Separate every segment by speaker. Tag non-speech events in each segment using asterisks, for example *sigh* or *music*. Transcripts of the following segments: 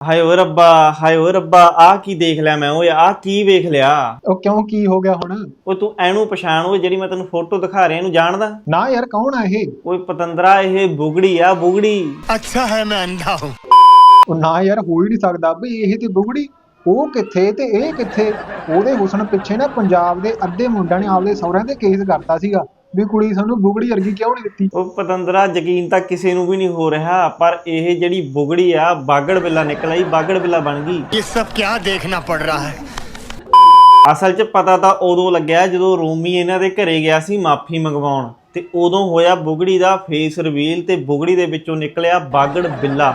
Speaker 1: ਹਾਏ ਓ ਰੱਬਾ ਹਾਏ ਓ ਰੱਬਾ ਆ ਕੀ ਦੇਖ ਲਿਆ ਮੈਂ ਓਏ ਆ ਕੀ ਵੇਖ ਲਿਆ
Speaker 2: ਉਹ ਕਿਉਂ ਕੀ ਹੋ ਗਿਆ ਹੁਣ
Speaker 1: ਓਏ ਤੂੰ ਐਨੂੰ ਪਛਾਣ ਓਏ ਜਿਹੜੀ ਮੈਂ ਤੈਨੂੰ ਫੋਟੋ ਦਿਖਾ ਰਿਹਾ ਇਹਨੂੰ ਜਾਣਦਾ
Speaker 2: ਨਾ ਯਾਰ ਕੌਣ ਆ ਇਹ
Speaker 1: ਓਏ ਪਤੰਦਰਾ ਇਹ ਬੁਗੜੀ ਆ ਬੁਗੜੀ
Speaker 3: अच्छा है मैं अंधा हूँ
Speaker 2: ਉਹ ਨਾ ਯਾਰ ਹੋ ਹੀ ਨਹੀਂ ਸਕਦਾ ਵੀ ਇਹ ਤੇ ਬੁਗੜੀ ਉਹ ਕਿੱਥੇ ਤੇ ਇਹ ਕਿੱਥੇ ਉਹਦੇ ਹੁਸਨ ਪਿੱਛੇ ਨਾ ਪੰਜਾਬ ਦੇ ਅੱਧੇ ਮੁੰਡਿਆਂ ਨੇ ਆਪਦੇ ਸਹੁਰਿਆਂ ਤੇ ਕੇਸ ਕਰਤਾ ਸੀਗਾ ਵੀ ਕੁੜੀ ਸਾਨੂੰ ਬੁਗੜੀ ਵਰਗੀ ਕਿਉਂ ਨਹੀਂ ਦਿੱਤੀ?
Speaker 1: ਉਹ ਪਤੰਦਰਾ ਯਕੀਨ ਤਾਂ ਕਿਸੇ ਨੂੰ ਵੀ ਨਹੀਂ ਹੋ ਰਿਹਾ ਪਰ ਇਹ ਜਿਹੜੀ ਬੁਗੜੀ ਆ ਬਾਗੜ ਬਿੱਲਾ ਨਿਕਲ ਆਈ ਬਾਗੜ ਬਿੱਲਾ ਬਣ ਗਈ।
Speaker 3: ਇਹ ਸਭ ਕਿਆ ਦੇਖਣਾ ਪੜ ਰਹਾ ਹੈ?
Speaker 1: ਅਸਲ 'ਚ ਪਤਾ ਤਾਂ ਉਦੋਂ ਲੱਗਿਆ ਜਦੋਂ ਰੋਮੀ ਇਹਨਾਂ ਦੇ ਘਰੇ ਗਿਆ ਸੀ ਮਾਫੀ ਮੰਗਵਾਉਣ ਤੇ ਉਦੋਂ ਹੋਇਆ ਬੁਗੜੀ ਦਾ ਫੇਸ ਰਿਵੀਲ ਤੇ ਬੁਗੜੀ ਦੇ ਵਿੱਚੋਂ ਨਿਕਲਿਆ ਬਾਗੜ ਬਿੱਲਾ।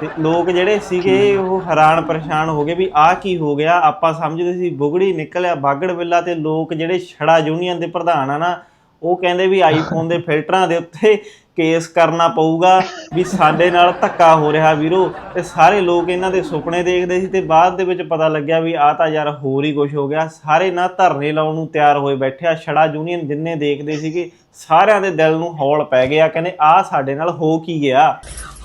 Speaker 1: ਤੇ ਲੋਕ ਜਿਹੜੇ ਸੀਗੇ ਉਹ ਹੈਰਾਨ ਪਰੇਸ਼ਾਨ ਹੋ ਗਏ ਵੀ ਆਹ ਕੀ ਹੋ ਗਿਆ? ਆਪਾਂ ਸਮਝਦੇ ਸੀ ਬੁਗੜੀ ਨਿਕਲਿਆ ਬਾਗੜ ਬਿੱਲਾ ਤੇ ਲੋਕ ਜਿਹੜੇ ਛੜਾ ਯੂਨੀਅਨ ਦੇ ਪ੍ਰਧਾਨ ਆ ਨਾ ਉਹ ਕਹਿੰਦੇ ਵੀ ਆਈਫੋਨ ਦੇ ਫਿਲਟਰਾਂ ਦੇ ਉੱਤੇ ਕੇਸ ਕਰਨਾ ਪਊਗਾ ਵੀ ਸਾਡੇ ਨਾਲ ਧੱਕਾ ਹੋ ਰਿਹਾ ਵੀਰੋ ਤੇ ਸਾਰੇ ਲੋਕ ਇਹਨਾਂ ਦੇ ਸੁਪਨੇ ਦੇਖਦੇ ਸੀ ਤੇ ਬਾਅਦ ਦੇ ਵਿੱਚ ਪਤਾ ਲੱਗਿਆ ਵੀ ਆਹ ਤਾਂ ਯਾਰ ਹੋਰ ਹੀ ਕੁਝ ਹੋ ਗਿਆ। ਸਾਰੇ ਨਾ ਧਰਨੇ ਲਾਉਣ ਨੂੰ ਤਿਆਰ ਹੋਏ ਬੈਠਿਆ ਛੜਾ ਯੂਨੀਅਨ ਜਿੰਨੇ ਦੇਖਦੇ ਸੀਗੇ ਸਾਰਿਆਂ ਦੇ ਦਿਲ ਨੂੰ ਹੌਲ ਪੈ ਗਿਆ ਕਹਿੰਦੇ ਆਹ ਸਾਡੇ ਨਾਲ ਹੋ ਕੀ ਗਿਆ।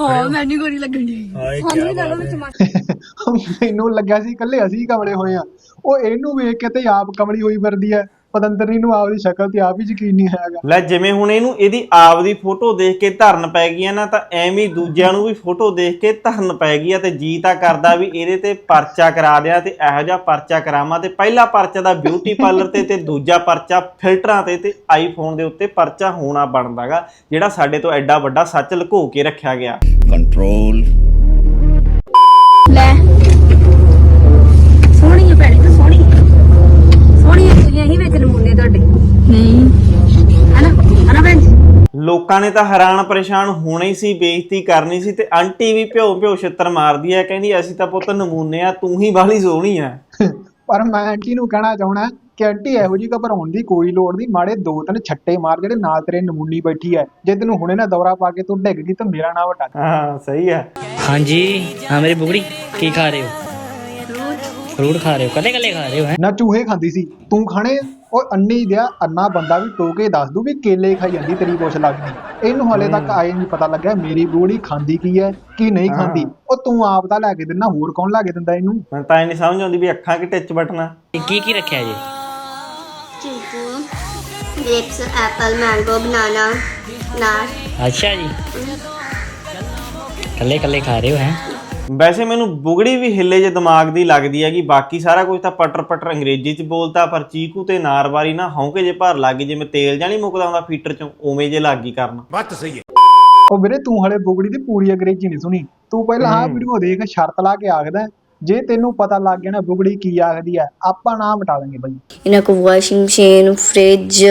Speaker 4: ਹਾਂ ਮੈਨੂੰ ਗੋਰੀ ਲੱਗਣ ਦੀ ਸਾਨੂੰ ਵੀ ਲੜੋ ਵਿੱਚ ਮਾਰ *laughs*
Speaker 2: ਮੈਨੂੰ ਲੱਗਿਆ ਸੀ ਇਕੱਲੇ ਅਸੀਂ ਹੀ ਕਮਲੇ ਹੋਏ ਆ। ਉਹ ਇਹਨੂੰ ਵੇਖ ਕੇ ਤੇ ਆਪ ਕਮਲੀ ਹੋਈ ਫਿਰਦੀ ਐ ਪਤੰਦਰੀ ਨੂੰ ਆਪਦੀ ਸ਼ਕਲ ਤੇ ਆਪ ਹੀ ਯਕੀਨ ਨਹੀਂ ਹੈਗਾ।
Speaker 1: ਲੈ ਜਿਵੇਂ ਹੁਣ ਇਹਨੂੰ ਇਹਦੀ ਆਪਦੀ ਫੋਟੋ ਦੇਖ ਕੇ ਧਰਨ ਪੈ ਗਈ ਨਾ ਤਾਂ ਐਵੇਂ ਦੂਜਿਆਂ ਨੂੰ ਵੀ ਫੋਟੋ ਦੇਖ ਕੇ ਧਰਨ ਪੈ ਗਈ ਆ ਤੇ ਜੀ ਤਾਂ ਕਰਦਾ ਵੀ ਇਹਦੇ ਤੇ ਪਰਚਾ ਕਰਾ ਦਿਆਂ ਤੇ ਇਹੋ ਜਿਹਾ ਪਰਚਾ ਕਰਾਵਾਂ ਤੇ ਪਹਿਲਾ ਪਰਚਾ ਦਾ ਬਿਊਟੀ ਪਾਰਲਰ ਤੇ ਤੇ ਦੂਜਾ ਪਰਚਾ ਫਿਲਟਰਾਂ ਤੇ ਤੇ ਆਈਫੋਨ ਦੇ ਉੱਤੇ ਪਰਚਾ ਹੋਣਾ ਬਣਦਾਗਾ ਜਿਹੜਾ ਸਾਡੇ ਤੋਂ ਐਡਾ ਵੱਡਾ ਸੱਚ ਲੁਕੋ ਕੇ ਰੱਖਿਆ ਗਿਆ।
Speaker 3: ਕੰਟਰੋਲ
Speaker 4: ਲੈ। ਨਹੀਂ ਵਿੱਚ ਨਮੂਨੇ ਤੁਹਾਡੇ। ਨਹੀਂ।
Speaker 1: ਲੋਕਾਂ ਨੇ ਤਾਂ ਹੈਰਾਨ ਪਰੇਸ਼ਾਨ ਹੋਣਾ ਹੀ ਸੀ ਬੇਇੱਜ਼ਤੀ ਕਰਨੀ ਸੀ ਤੇ ਆਂਟੀ ਵੀ ਭਿਓ ਭਿਓ ਛਿੱਤਰ ਮਾਰਦੀ ਐ ਕਹਿੰਦੀ ਅਸੀਂ ਤਾਂ ਪੁੱਤ ਨਮੂਨੇ ਆ ਤੂੰ ਹੀ ਬਾਹਲੀ ਸੋਹਣੀ ਐ
Speaker 2: ਪਰ ਮੈਂ ਆਂਟੀ ਨੂੰ ਕਹਿਣਾ ਚਾਹੁੰਦਾ ਕਿ ਆਂਟੀ ਇਹੋ ਜੀ ਘਬਰਾਉਣ ਦੀ ਕੋਈ ਲੋੜ ਨਹੀਂ ਮਾੜੇ ਦੋ ਤਿੰਨ ਛੱਟੇ ਮਾਰ ਜਿਹੜੇ ਨਾਲ ਤੇਰੇ ਨਮੂਨੀ ਬੈਠੀ ਐ ਜੇ ਤੈਨੂੰ ਹੁਣੇ ਨਾ ਦੌਰਾ ਪਾ ਕੇ ਤੂੰ ਡਿੱਗ ਗਈ ਤਾਂ ਮੇਰਾ ਨਾ ਵਟਾ
Speaker 1: ਹਾਂ ਸਹੀ
Speaker 5: ਐ ਹਾਂਜੀ ਹਾਂ ਮੇਰੀ ਬੁਗੜੀ ਕੀ ਖਾ ਰਹੇ ਹੋ? ਫਰੂਟ ਖਾ ਰਹੇ ਹੋ ਕੱਲੇ ਕੱਲੇ ਖਾ ਰਹੇ ਹੋ ਹੈਂ?
Speaker 2: ਨਾ ਚੂਹੇ ਖਾਂਦੀ ਸੀ ਤੂੰ ਖਾਣੇ? ਆ? ਓਏ ਅੰਨੀ ਦਿਆ ਅੰਨਾ ਬੰਦਾ ਵੀ ਟੋਕੇ ਦੱਸ ਦੂ ਵੀ ਕੇਲੇ ਖਾਈ ਜਾਂਦੀ ਤੇਰੀ ਕੁਛ ਲੱਗਦੀ ਇਹਨੂੰ ਹਲੇ ਤੱਕ ਆਏ ਨਹੀਂ ਪਤਾ ਲੱਗਿਆ ਮੇਰੀ ਬੂੜੀ ਖਾਂਦੀ ਕੀ ਹੈ ਕੀ ਨਹੀਂ ਖਾਂਦੀ? ਉਹ ਤੂੰ ਆਪ ਤਾਂ ਲੈ ਕੇ ਦਿੰਦਾ ਹੋਰ ਕੌਣ ਲੈ ਕੇ ਦਿੰਦਾ ਇਹਨੂੰ?
Speaker 1: ਮੈਨੂੰ ਤਾਂ ਇਹ ਨਹੀਂ ਸਮਝ ਆਉਂਦੀ ਵੀ ਅੱਖਾਂ ਕਿ ਟਿੱਚ ਬਟਨਾ
Speaker 5: ਇਹ ਕੀ ਕੀ ਰੱਖਿਆ ਜੀ?
Speaker 6: ਚੀਜ਼ੀ grapes apple mango banana not
Speaker 5: ਅੱਛਾ ਜੀ। ਕੱਲੇ ਕੱਲੇ ਖਾ ਰਹੇ ਹੋ ਹੈ?
Speaker 1: ਵੈਸੇ ਮੈਨੂੰ ਬੁਗੜੀ ਵੀ ਹਿੱਲੇ ਜੇ ਦਿਮਾਗ ਦੀ ਲੱਗਦੀ ਹੈ ਕਿ ਬਾਕੀ ਸਾਰਾ ਕੁਝ ਤਾਂ ਪਟਰ ਪਟਰ ਅੰਗਰੇਜ਼ੀ 'ਚ ਬੋਲਦਾ ਪਰ ਚੀਕੂ ਤੇ ਨਾਰਵਾਰੀ ਨਾ ਹੌਂਕੇ ਜੇ ਭਰ ਲੱਗ ਗਈ ਜਿਵੇਂ ਤੇਲ ਜਾਣੀ ਮੁੱਕਦਾ ਹੁੰਦਾ ਫੀਟਰ 'ਚੋਂ ਉਵੇਂ ਜੇ ਲੱਗ ਕਰਨ।
Speaker 3: ਬੱਤ ਸਹੀ ਹੈ।
Speaker 2: ਉਹ ਵੀਰੇ ਤੂੰ ਹਲੇ ਬੁਗੜੀ ਦੀ ਪੂਰੀ ਅੰਗਰੇਜ਼ੀ ਨਹੀਂ ਸੁਣੀ। ਤੂੰ ਪਹਿਲਾਂ ਆਹ ਵੀਡੀਓ ਦੇਖ ਸ਼ਰਤ ਲਾ ਕੇ ਆਖਦਾ ਜੇ ਤੈਨੂੰ ਪਤਾ ਲੱਗ ਗਿਆ ਨਾ ਬੁਗੜੀ ਕੀ ਆਖਦੀ ਹੈ ਆਪਾਂ ਨਾ ਮਿਟਾ ਲਾਂਗੇ ਬਾਈ।
Speaker 7: ਇਹਨਾਂ ਕੋ ਵਾਸ਼ਿੰਗ ਮਸ਼ੀਨ ਫ੍ਰਿਜ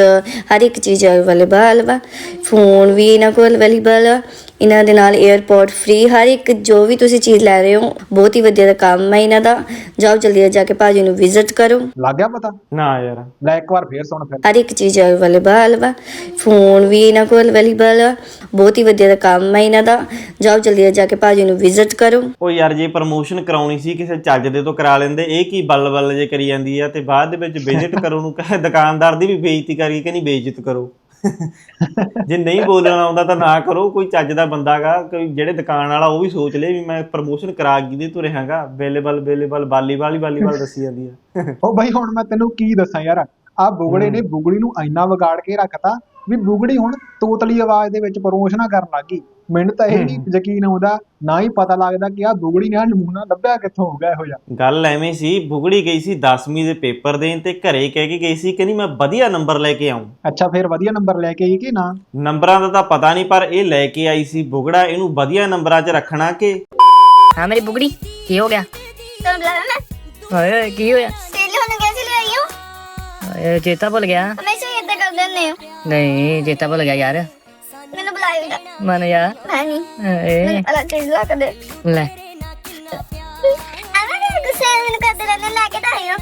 Speaker 7: ਹਰ ਇੱਕ ਚੀਜ਼ ਅਵੇਲੇਬਲ ਵਾ। ਫੋਨ ਵੀ ਇਹਨਾਂ ਕੋਲ ਅਵੇਲੇਬਲ ਆ। ਇਹਨਾਂ ਦੇ ਨਾਲ 에어ਪੋਰਟ ਫ੍ਰੀ ਹਰ ਇੱਕ ਜੋ ਵੀ ਤੁਸੀਂ ਚੀਜ਼ ਲੈ ਰਹੇ ਹੋ ਬਹੁਤ ਹੀ ਵਧੀਆ ਦਾ ਕੰਮ ਹੈ ਇਹਨਾਂ ਦਾ। ਜਾਓ ਜਲਦੀ ਜਾ ਕੇ ਭਾਜੀ ਨੂੰ ਵਿਜ਼ਿਟ ਕਰੋ।
Speaker 2: ਲੱਗ ਗਿਆ ਪਤਾ?
Speaker 1: ਨਾ ਯਾਰ।
Speaker 2: ਲੈ ਇੱਕ ਵਾਰ ਫੇਰ ਸੁਣ ਫਿਰ।
Speaker 7: ਹਰ ਇੱਕ ਚੀਜ਼ ਅਵੇਲੇਬਲ ਵਾ। ਫੋਨ ਵੀ ਇਹਨਾਂ ਕੋਲ ਅਵੇਲੇਬਲ ਆ। ਬਹੁਤ ਹੀ ਵਧੀਆ ਦਾ ਕੰਮ ਹੈ ਇਹਨਾਂ ਦਾ। ਜਾਓ ਜਲਦੀ ਜਾ ਕੇ ਭਾਜੀ ਨੂੰ ਵਿਜ਼ਿਟ ਕਰੋ।
Speaker 1: ਉਹ ਯਾਰ ਜੇ ਪ੍ਰਮੋਸ਼ਨ ਕਰਾਉਣੀ ਸੀ ਕਿਸੇ ਚੱਜ ਦੇ ਤੋਂ ਕਰਾ ਲੈਂਦੇ ਇਹ ਕੀ ਬੱਲ ਬੱਲ ਜੇ ਕਰੀ ਜਾਂਦੀ ਆ ਤੇ ਬਾਅਦ ਦੇ ਵਿੱਚ ਵਿਜ਼ਿਟ *laughs* ਕਰੋ ਨੂੰ ਕਹੇ ਦੁਕਾਨਦਾਰ ਦੀ ਵੀ ਬੇਇੱਜ਼ਤੀ ਕਰੀ ਕਿ ਨਹੀਂ ਬੇਇੱਜ਼ਤ ਕਰੋ? ਜੇ ਨਹੀਂ ਬੋਲਣਾ ਆਉਂਦਾ ਤਾਂ ਨਾ ਕਰੋ ਕੋਈ ਚੱਜ ਦਾ ਬੰਦਾਗਾ ਕੋਈ ਜਿਹੜੇ ਦੁਕਾਨ ਵਾਲਾ ਉਹ ਵੀ ਸੋਚ ਲੇ ਵੀ ਮੈਂ ਪ੍ਰਮੋਸ਼ਨ ਕਰਾ ਗਈ ਦੇ ਤੁਰੇ ਹਾਂਗਾ ਅਵੇਲੇਬਲ ਅਵੇਲੇਬਲ ਵਾਲੀਬਾਲ ਵਾਲੀਬਾਲ ਦੱਸੀ ਜਾਂਦੀ ਆ।
Speaker 2: ਉਹ ਬਈ ਹੁਣ ਮੈਂ ਤੈਨੂੰ ਕੀ ਦੱਸਾਂ ਯਾਰ ਆ ਬੁਗੜੇ ਨੇ ਬੁਗੜੀ ਨੂੰ ਇੰਨਾ ਵਿਗਾੜ ਕੇ ਰੱਖਤਾ ਵੀ ਬੁਗੜੀ ਹੁਣ ਤੋਤਲੀ ਆਵਾਜ਼ ਦੇ ਵਿੱਚ ਪ੍ਰਮੋਸ਼ਨਾਂ ਕਰਨ ਲੱਗੀ ਮੈਨੂੰ ਤਾਂ ਇਹ ਨਹੀਂ ਯਕੀਨ ਆਉਂਦਾ ਨਾ ਹੀ ਪਤਾ ਲੱਗਦਾ ਕਿ ਆ ਬੁਗੜੀ ਨੇ ਆਹ ਨਮੂਨਾ ਲੱਭਿਆ ਕਿੱਥੋਂ ਹੋ ਗਿਆ ਇਹੋ ਜਿਹਾ
Speaker 1: ਗੱਲ ਐਵੇਂ ਸੀ ਬੁਗੜੀ ਗਈ ਸੀ 10ਵੀਂ ਦੇ ਪੇਪਰ ਦੇਣ ਤੇ ਘਰੇ ਕਹਿ ਕੇ ਗਈ ਸੀ ਕਹਿੰਦੀ ਮੈਂ ਵਧੀਆ ਨੰਬਰ ਲੈ ਕੇ ਆਉਂ
Speaker 2: ਅੱਛਾ ਫਿਰ ਵਧੀਆ ਨੰਬਰ ਲੈ ਕੇ ਆਈ ਕਿ ਨਾ
Speaker 1: ਨੰਬਰਾਂ ਦਾ ਤਾਂ ਪਤਾ ਨਹੀਂ ਪਰ ਇਹ ਲੈ ਕੇ ਆਈ ਸੀ ਬੁਗੜਾ ਇਹਨੂੰ ਵਧੀਆ ਨੰਬਰਾਂ 'ਚ ਰੱਖਣਾ ਕਿ
Speaker 5: हाँ मेरी बुगड़ी की हो गया
Speaker 6: तो बुलाया मैं
Speaker 5: ओए की हो गया
Speaker 6: तेरे लिए होने कैसे ले आई हूँ
Speaker 5: ओए, चेता भूल गया
Speaker 6: हमेशा ही इतना कर देने हो
Speaker 5: नहीं चेता भूल गया यार
Speaker 6: మనలాగా మనయా అని అలా
Speaker 5: చేసలాకడే
Speaker 6: లే ਅਮਾ ਨੇ ਗੁੱਸੇ ਮੈਨੂੰ ਕਦਰ ਨਾਲ ਲੈ ਕੇ ਤਾਂ ਆਇਆ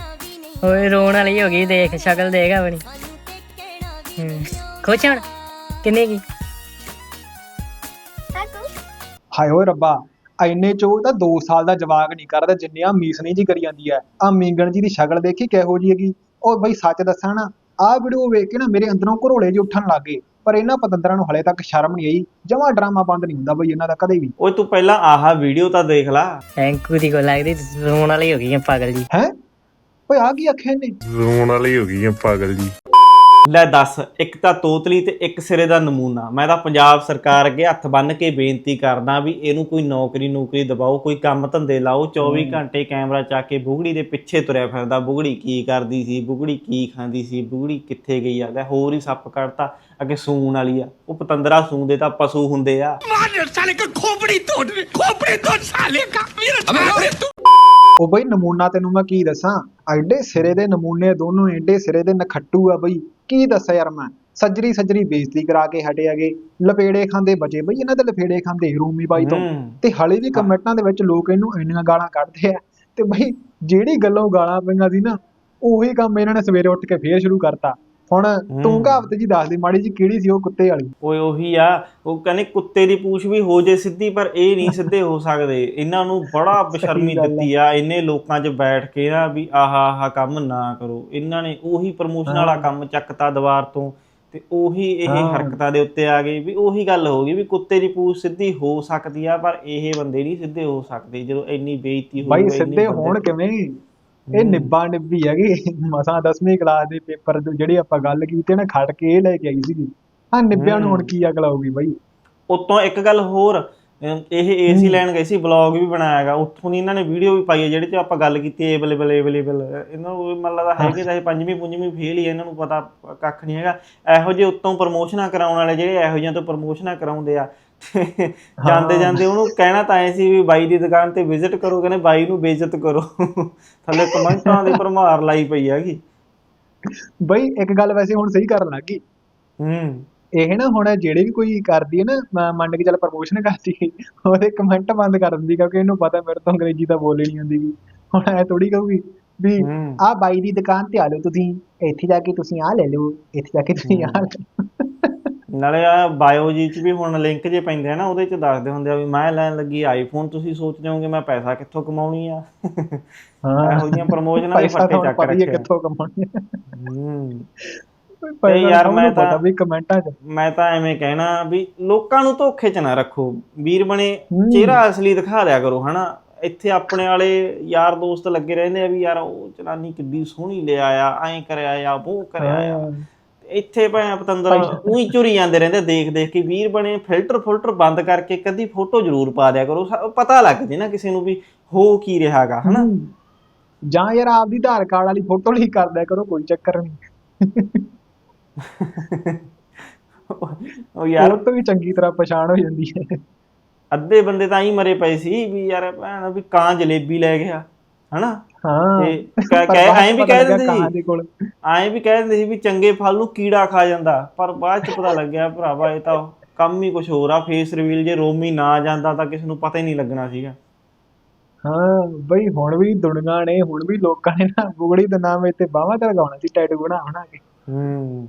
Speaker 5: ਓਏ ਰੋਣ ਵਾਲੀ ਹੋ ਗਈ ਦੇਖ ਸ਼ਕਲ ਦੇਖ ਆਪਣੀ ਹੂੰ ਖੁਸ਼ ਹੁਣ ਕਿੰਨੇ ਕੀ ਕਾਕੂ
Speaker 2: ਹਾਏ ਓਏ ਰੱਬਾ ਐਨੇ ਚੋ ਤਾਂ 2 ਸਾਲ ਦਾ ਜਵਾਕ ਨਹੀਂ ਕਰਦਾ ਜਿੰਨੀ ਆ ਮੀਸਣੀ ਜੀ ਕਰੀ ਜਾਂਦੀ ਐ ਆ ਮੀਂਗਣ ਜੀ ਦੀ ਸ਼ਕਲ ਦੇਖੀ ਕਿਹੋ ਜੀ ਹੈਗੀ ਉਹ ਬਈ ਸੱਚ ਦੱਸਾਂ ਨਾ ਆ ਵੀਡੀਓ ਵੇਖ ਕੇ ਨਾ ਮੇਰੇ ਅੰਦਰੋਂ ਘਰੋਲੇ ਜਿਹੇ ਉੱਠਣ ਲੱਗ ਗਏ ਪਰ ਇਹਨਾਂ ਪਤੰਦਰਾਂ ਨੂੰ ਹਲੇ ਤੱਕ ਸ਼ਰਮ ਨਹੀਂ ਆਈ ਜਮਾ ਡਰਾਮਾ ਬੰਦ ਨਹੀਂ ਹੁੰਦਾ ਬਈ ਇਹਨਾਂ ਦਾ ਕਦੇ ਵੀ।
Speaker 1: ਓਏ ਤੂੰ ਪਹਿਲਾਂ ਆਹ ਵੀਡੀਓ ਤਾਂ ਦੇਖ ਲਾ।
Speaker 5: ਐਂਕੂ ਦੀ ਕੋ ਲੱਗਦੀ ਰੋਣ ਵਾਲੀ ਹੋ ਗਈ ਪਾਗਲ ਜੀ।
Speaker 2: ਹੈ? ਓਏ ਆ ਕੀ ਆਖਿਆ ਇਹਨੇ?
Speaker 8: ਰੋਣ ਵਾਲੀ ਹੋ ਗਈ ਆ ਪਾਗਲ ਜੀ।
Speaker 1: ਲੈ ਦੱਸ ਇੱਕ ਤਾਂ ਤੋਤਲੀ ਤੇ ਇੱਕ ਸਿਰੇ ਦਾ ਨਮੂਨਾ। ਮੈਂ ਤਾਂ ਪੰਜਾਬ ਸਰਕਾਰ ਅੱਗੇ ਹੱਥ ਬੰਨ੍ਹ ਕੇ ਬੇਨਤੀ ਕਰਦਾ ਵੀ ਇਹਨੂੰ ਕੋਈ ਨੌਕਰੀ ਨੌਕਰੀ ਦਿਵਾਓ ਕੋਈ ਕੰਮ ਧੰਦੇ ਲਾਓ 24 ਘੰਟੇ ਕੈਮਰਾ ਚੱਕ ਕੇ ਬੁਗੜੀ ਦੇ ਪਿੱਛੇ ਤੁਰਿਆ ਫਿਰਦਾ ਬੁਗੜੀ ਕੀ ਕਰਦੀ ਸੀ ਬੁਗੜੀ ਕੀ ਖਾਂਦੀ ਸੀ ਬੁਗੜੀ ਕਿੱਥੇ ਗਈ ਆ? ਲੈ ਹੋਰ ਹੀ ਸੱਪ ਕੱਢਤਾ ਅੱਗੇ ਸੂਣ ਵਾਲੀ ਆ। ਉਹ ਪਤੰਦਰਾ ਸੂਣ ਦੇ ਤਾਂ ਪਸ਼ੂ ਹੁੰਦੇ ਆ।
Speaker 2: ਉਹ ਬਈ ਨਮੂਨਾ ਤੈਨੂੰ ਮੈਂ ਕੀ ਦੱਸਾਂ? ਐਡੇ ਸਿਰੇ ਦੇ ਨਮੂਨੇ ਦੋਨੋਂ ਐਡੇ ਸਿਰੇ ਦੇ ਨਖੱਟੂ ਆ ਬਈ। ਕੀ ਦੱਸਾਂ ਯਾਰ ਮੈਂ? ਸੱਜਰੀ ਸੱਜਰੀ ਬੇਇੱਜ਼ਤੀ ਕਰਾ ਕੇ ਹਟੇ ਹੈਗੇ। ਲਪੇੜੇ ਖਾਂਦੇ ਬਚੇ ਬਈ ਇਹਨਾਂ ਦੇ ਲਪੇੜੇ ਖਾਂਦੇ ਰੂਮੀ ਬਾਈ ਤੋਂ। ਤੇ ਹਲੇ ਵੀ ਕਮੈਂਟਾਂ ਦੇ ਵਿੱਚ ਲੋਕ ਇਹਨੂੰ ਇੰਨੀਆਂ ਗਾਲਾਂ ਕੱਢਦੇ ਆ। ਤੇ ਬਈ ਜਿਹੜੀ ਗੱਲੋਂ ਗਾਲਾਂ ਪਈਆਂ ਸੀ ਨਾ ਉਹੀ ਕੰਮ ਇਹਨਾਂ ਨੇ ਸਵੇਰੇ ਉੱਠ ਕੇ ਫੇਰ ਸ਼ੁਰੂ ਕਰਤਾ। ਹੁਣ ਤੂੰ। ਕਹਾਵਤ ਜੀ ਦੱਸ ਦੇ ਮਾੜੀ ਜੀ ਕਿਹੜੀ ਸੀ ਉਹ ਕੁੱਤੇ ਵਾਲੀ
Speaker 1: ਓਏ ਉਹੀ ਆ ਉਹ ਕਹਿੰਦੇ ਕੁੱਤੇ ਦੀ ਪੂਛ ਵੀ ਹੋ ਜੇ ਸਿੱਧੀ ਪਰ ਇਹ ਨਹੀਂ *laughs* ਸਿੱਧੇ ਹੋ ਸਕਦੇ ਇਹਨਾਂ ਨੂੰ ਬੜਾ ਬਸ਼ਰਮੀ। ਦਿੱਤੀ ਆ ਇੰਨੇ ਲੋਕਾਂ 'ਚ ਬੈਠ ਕੇ ਨਾ ਵੀ ਆਹ ਆਹ ਕੰਮ ਨਾ ਕਰੋ ਇਹਨਾਂ ਨੇ ਉਹੀ ਪ੍ਰਮੋਸ਼ਨ ਵਾਲਾ ਕੰਮ ਚੱਕਤਾ ਦੀਵਾਰ ਤੋਂ ਤੇ ਉਹੀ ਇਹ। ਹਰਕਤਾਂ ਦੇ ਉੱਤੇ ਆ ਗਏ ਵੀ ਉਹੀ ਗੱਲ ਹੋ ਗਈ ਵੀ ਕੁੱਤੇ ਦੀ ਪੂਛ ਸਿੱਧੀ ਹੋ ਸਕਦੀ ਆ ਪਰ ਇਹ ਬੰਦੇ ਨਹੀਂ ਸਿੱਧੇ ਹੋ ਸਕਦੇ ਜਦੋਂ ਇੰਨੀ ਬੇਇੱਜ਼ਤੀ
Speaker 2: ਬਾਈ
Speaker 1: ਹੋਊਗੀ, ਇੰਨੇ
Speaker 2: ਸਿੱਧੇ ਹੋਣ ਕਿਵੇਂ ਇਹ ਨਿੱਬਾ ਨਿੱਬੀ ਹੈਗੀ। ਮਸਾਂ 10ਵੀਂ ਕਲਾਸ ਦੇ ਪੇਪਰ ਜਿਹੜੀ ਆਪਾਂ ਗੱਲ ਕੀਤੀ ਨਾ ਖੜ ਕੇ ਇਹ ਲੈ ਕੇ ਆਈ ਸੀਗੀ। ਹਾਂ ਨਿੱਬਿਆਂ ਨੂੰ ਹੁਣ ਕੀ ਅਕਲ ਆਊਗੀ ਬਾਈ?
Speaker 1: ਉਤੋਂ ਇੱਕ ਗੱਲ ਹੋਰ ਇਹ ਏਸੀ ਲੈਣ ਗਏ ਸੀ ਵਲੌਗ ਵੀ ਬਣਾਇਆਗਾ ਉੱਥੋਂ ਦੀ ਇਹਨਾਂ ਨੇ ਵੀਡੀਓ ਵੀ ਪਾਈ ਹੈ ਜਿਹੜੇ ਤੇ ਆਪਾਂ ਗੱਲ ਕੀਤੀ ਅਵੇਲੇਬਲ ਅਵੇਲੇਬਲ ਇਹਨਾਂ ਨੂੰ ਮਤਲਬ ਲੱਗਦਾ ਹੈਗੇ ਤਾਂ ਇਹ ਪੰਜਵੀਂ ਪੁੰਜਵੀਂ ਫੇਲ ਹੀ ਆ, ਇਹਨਾਂ ਨੂੰ ਪਤਾ ਕੱਖ ਨਹੀਂ ਹੈਗਾ। ਇਹੋ ਜਿਹੇ ਉੱਤੋਂ ਪ੍ਰਮੋਸ਼ਨਾਂ ਕਰਾਉਣ ਵਾਲੇ ਜਿਹੜੇ ਇਹੋ ਜਿਹੀਆਂ ਤੋਂ ਪ੍ਰਮੋਸ਼ਨਾਂ ਕਰਾਉਂਦੇ ਆ ਜਾਂਦੇ ਜਾਂਦੇ ਉਹਨੂੰ ਕਹਿਣਾ ਤਾਂ ਐ ਸੀ ਵੀ ਬਾਈ ਦੀ ਦੁਕਾਨ ਤੇ ਵਿਜ਼ਿਟ ਕਰੋ ਕਹਿੰਦੇ ਬਾਈ ਨੂੰ ਬੇਇੱਜ਼ਤ ਕਰੋ। ਥੱਲੇ ਕਮੈਂਟਾਂ ਦੀ ਭਰਮਾਰ ਲਾਈ ਪਈ ਹੈਗੀ।
Speaker 2: ਬਾਈ ਇੱਕ ਗੱਲ ਵੈਸੇ ਹੁਣ ਸਹੀ ਕਰਨ ਲੱਗੀ
Speaker 1: ਹੂੰ।
Speaker 2: ਇਹ ਨਾ ਹੁਣ ਜਿਹੜੀ ਵੀ ਕੋਈ ਕਰਦੀ ਹੈ ਨਾ ਮ- ਮੰਨ ਕੇ ਚੱਲ ਪ੍ਰਮੋਸ਼ਨ ਕਰਦੀ ਹੈ, ਉਹਦੇ ਕਮੈਂਟ ਬੰਦ ਕਰ ਦਿੰਦੀ ਕਿਉਂਕਿ ਇਹਨੂੰ ਪਤਾ ਮੇਰੇ ਤੋਂ ਅੰਗਰੇਜ਼ੀ ਤਾਂ ਬੋਲੀ ਨਹੀਂ ਹੁੰਦੀ ਗੀ। ਹੁਣ ਐ ਥੋੜੀ ਕਹੂਗੀ ਵੀ
Speaker 1: ਹੂੰ।
Speaker 2: ਆਹ ਬਾਈ ਦੀ ਦੁਕਾਨ ਤੇ ਆ ਲਓ ਤੁਸੀਂ ਇੱਥੇ ਜਾ ਕੇ ਤੁਸੀਂ ਆਹ ਲੈ ਲਓ ਇੱਥੇ ਜਾ ਕੇ ਤੁਸੀਂ ਆਹ ਲੈ ਲਓ।
Speaker 1: ਨਾਲੇ ਆ ਬਾਇਓ ਜੀ ਚ ਵੀ ਹੁਣ ਲਿੰਕ ਜੇ ਪੈਂਦੇ ਆ ਨਾ ਉਹਦੇ ਚ ਦੱਸਦੇ ਹੁੰਦੇ ਆ ਵੀ ਮੈਂ ਲੈਣ ਲੱਗੀ ਆਈਫੋਨ ਤੁਸੀਂ ਸੋਚ ਜਾਓਗੇ ਮੈਂ ਪੈਸਾ ਕਿੱਥੋਂ ਕਮਾਉਣੀ ਆ?
Speaker 2: ਹਾਂ।
Speaker 1: ਇਹੋ ਜਿਹੀਆਂ ਪ੍ਰਮੋਸ਼ਨਾਂ ਦੇ ਫੱਟੇ
Speaker 2: ਤਾਂ
Speaker 1: ਚੱਕ ਰੱਖੇ
Speaker 2: ਕਿੱਥੋਂ ਕਮਾਉਣੀ
Speaker 1: ਹੂੰ।
Speaker 2: ਪੈਸਾ
Speaker 1: ਯਾਰ ਮੈਂ ਤਾਂ-
Speaker 2: ਵੀ ਕਮੈਂਟਾਂ 'ਚ।
Speaker 1: ਮੈਂ ਤਾਂ ਐਵੇਂ ਕਹਿਣਾ ਵੀ ਲੋਕਾਂ ਨੂੰ ਧੋਖੇ ਚ ਨਾ ਰੱਖੋ। ਵੀਰ ਬਣੇ। ਚਿਹਰਾ ਅਸਲੀ ਦਿਖਾ ਦਿਆ ਕਰੋ ਹਨਾ? ਇੱਥੇ ਆਪਣੇ ਵਾਲੇ ਯਾਰ ਦੋਸਤ ਲੱਗੇ ਰਹਿੰਦੇ ਆ ਵੀ ਯਾਰ ਉਹ ਚਲਾਨੀ ਕਿੱਡੀ ਸੋਹਣੀ ਲਿਆ ਆ ਐਂ ਕਰਿਆ ਆ ਉਹ ਕਰਿਆ ਆ। ਇੱਥੇ ਭਾਵੇਂ ਪਤੰਦਰ ਉਹੀ ਚੁਰੀ ਜਾਂਦੇ ਰਹਿੰਦੇ ਦੇਖ ਦੇਖ ਕੇ ਵੀਰ ਬਣੇ ਫਿਲਟਰ ਫਿਲਟਰ ਬੰਦ ਕਰਕੇ ਕਦੀ ਫੋਟੋ ਜ਼ਰੂਰ ਪਾ ਦਿਆ ਕਰੋ। ਪਤਾ ਲੱਗ ਜੇ ਨਾ ਕਿਸੇ ਨੂੰ ਵੀ ਹੋ ਕੀ ਰਿਹਾਗਾ ਹਨਾ।
Speaker 2: ਜਾਂ ਯਾਰ ਆਪਦੀ ਆਧਾਰ ਕਾਰਡ ਵਾਲੀ ਫੋਟੋ ਲੀਕ ਕਰ ਦਿਆ ਕਰੋ ਕੋਈ ਚੱਕਰ ਨਹੀਂ।
Speaker 1: ਉਹ ਯਾਰ
Speaker 2: ਉਹ ਤੋਂ ਵੀ ਚੰਗੀ ਤਰ੍ਹਾਂ ਪਛਾਣ ਹੋ ਜਾਂਦੀ ਹੈ।
Speaker 1: ਅੱਧੇ ਬੰਦੇ ਤਾਂ ਹੀ ਮਰੇ ਪਏ ਸੀ ਵੀ ਯਾਰ ਭੈਣ ਵੀ ਕਾਂ ਜਲੇਬੀ ਲੈ ਗਿਆ। ਹਨਾ?
Speaker 2: ਹਾਂ।
Speaker 1: ਤੇ ਕਹਿ ਐਂ ਵੀ ਕਹਿ ਦਿੰਦੇ ਸੀ। ਐਂ ਵੀ ਕਹਿ ਦਿੰਦੇ ਸੀ ਵੀ ਚੰਗੇ ਫਲ ਨੂੰ ਕੀੜਾ ਖਾ ਜਾਂਦਾ ਪਰ ਬਾਅਦ ਚ ਪਤਾ ਲੱਗਿਆ ਭਰਾਵਾ ਇਹ ਤਾਂ ਕੰਮ ਹੀ ਕੁਝ ਹੋਰ ਆ। ਫੇਸ ਰਿਵੀਲ ਜੇ ਰੋਮੀ ਨਾ ਜਾਂਦਾ ਤਾਂ ਕਿਸੇ ਨੂੰ ਪਤਾ ਹੀ ਨਹੀਂ ਲੱਗਣਾ ਸੀਗਾ।
Speaker 2: ਹਾਂ ਬਈ ਹੁਣ ਵੀ ਦੁਨੀਆ ਨੇ ਹੁਣ ਵੀ ਲੋਕਾਂ ਨੇ ਨਾ ਬੁਗੜੀ ਦੇ ਨਾਮ ਇੱਥੇ ਬਾਹਾਂ ਤੇ ਲਗਾਉਣਾ ਸੀ ਟੈਟੂ ਬਣਾ ਬਣਾ ਕੇ।
Speaker 1: ਹੂੰ।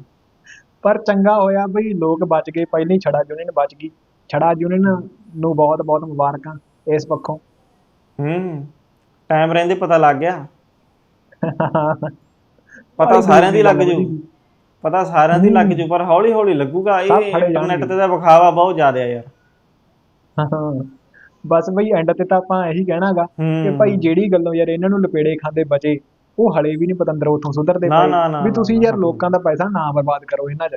Speaker 2: ਪਰ ਚੰਗਾ ਹੋਇਆ ਬਈ ਲੋਕ ਬਚ ਗਏ। ਪਹਿਲਾਂ ਹੀ ਛੜਾ ਯੂਨੀਅਨ ਬਚ ਗਈ। ਛੜਾ ਯੂਨੀਅਨ ਨੂੰ ਬਹੁਤ ਬਹੁਤ ਮੁਬਾਰਕਾਂ ਇਸ ਪੱਖੋਂ।
Speaker 1: ਹੂੰ। ਟਾਈਮ ਰਹਿੰਦੇ ਪਤਾ ਲੱਗ ਗਿਆ ਪਤਾ ਸਾਰਿਆਂ ਦੀ ਲੱਗ ਜੂ। ਪਤਾ ਸਾਰਿਆਂ ਦੀ ਲੱਗ ਜੂ ਪਰ ਹੌਲੀ ਹੌਲੀ ਲੱਗੂਗਾ ਇਹ ਇੰਟਰਨੈਟ। ਤੇ ਤਾਂ ਵਿਖਾਵਾ ਬਹੁਤ ਜ਼ਿਆਦਾ ਯਾਰ
Speaker 2: ਹਾਂ ਬਸ ਬਈ ਐਂਡ ਤੇ ਤਾਂ ਆਪਾਂ ਇਹੀ ਕਹਿਣਾਗਾ ਕਿ। ਭਾਈ ਜਿਹੜੀ ਗੱਲੋਂ ਯਾਰ ਇਹਨਾਂ ਨੂੰ ਲਪੇੜੇ ਖਾਂਦੇ ਬਚੇ ਉਹ ਹਲੇ ਵੀ ਨਹੀਂ ਪਤੰਦਰ ਉਥੋਂ ਸੁਧਰਦੇ ਪਏ ਵੀ ਤੁਸੀਂ ਯਾਰ। ਲੋਕਾਂ ਦਾ ਪੈਸਾ ਨਾ ਬਰਬਾਦ ਕਰੋ ਇਹਨਾਂ 'ਚ